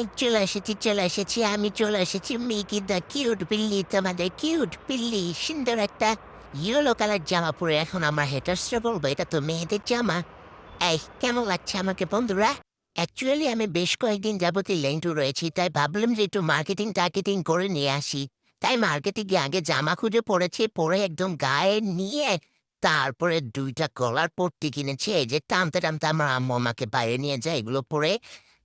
High চলে এসেছি চলে এসেছি, আমি চলে এসেছি। মিকি দ্য কিউট বিল্লি তোমাদের কিউট বিল্লি সুন্দর একটা ইয়েলো কালার জামা পরে। এখন আমার হেটার্সরা বলব, এটা তো মেয়েদের জামা। এই, কেমন লাগছে আমাকে বন্ধুরা? অ্যাকচুয়ালি আমি বেশ কয়েকদিন যাবতীয় লেন্টু রয়েছি, তাই ভাবলাম যে একটু মার্কেটিং টার্গেটিং করে নিয়ে আসি। তাই মার্কেটে গিয়ে আগে জামা খুঁজে পড়েছি, পরে একদম গায়ে নিয়ে তারপরে দুইটা কলার পট্টি কিনেছি, এই যে টানতে টানতে আমার আম্মু আমাকে বাইরে নিয়ে যায় এগুলো পরে।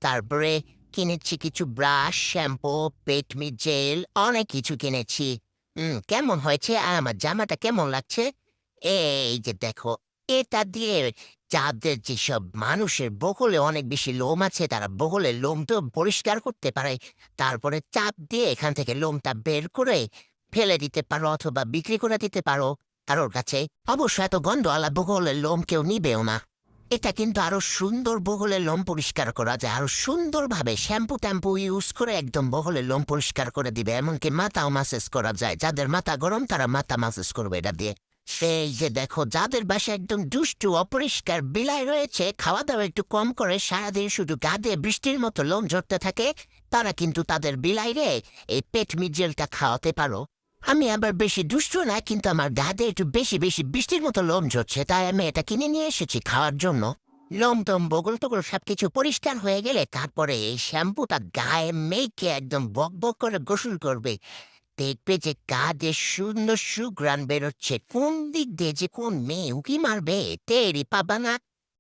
তারপরে কিনেছি কিছু ব্রাশ, শ্যাম্পু, পেটমি জেল, অনেক কিছু কিনেছি। হুম কেমন হয়েছে? আর আমার জামাটা কেমন লাগছে? এই যে দেখো, এটা দিয়ে যাদের যেসব মানুষের বগলে অনেক বেশি লোম আছে, তারা লোম তো পরিষ্কার করতে পারে। তারপরে চাপ দিয়ে এখান থেকে লোমটা বের করে ফেলে দিতে পারো অথবা বিক্রি করে দিতে পারো কারোর কাছে। অবশ্য এত গন্ধওয়ালা বগলের লোম কেউ নিবেও না। এটা কিন্তু আরও সুন্দর বগলের লোম পরিষ্কার করা যায়। আরও সুন্দরভাবে শ্যাম্পু ট্যাম্পু ইউজ করে একদম বহলে লোম পরিষ্কার করে দিবে। এমনকি মাথাও মাসেজ করা যায়। যাদের মাথা গরম, তারা মাথা মাসেজ করবে এটা দিয়ে। সেই যে দেখো, যাদের বাসায় একদম দুষ্টু, অপরিষ্কার, বিলাই রয়েছে খাওয়া দাওয়া একটু কম করে, সারাদিন শুধু গা দিয়ে বৃষ্টির মতো লোম ঝরতে থাকে, তারা কিন্তু তাদের বিলাইরে এই পেট মিজেলটা খাওয়াতে পারো। আমি আবার বেশি দুষ্ট না, কিন্তু আমার গাদে একটু বেশি বেশি বৃষ্টির মতো লোম ঝরছে, তাই আমি এটা কিনে নিয়ে এসেছি খাওয়ার জন্য। লোম টম বগল টগল সবকিছু পরিষ্কার হয়ে গেলে তারপরে এই শ্যাম্পুটা গায়ে মেয়েকে একদম বক বক করে গোসল করবে। দেখবে যে দিয়ে সুন্দর সুগ্রান বেরোচ্ছে। কোন দিক দিয়ে যে কোন মেয়ে উকি মারবে টেরি পাবা না।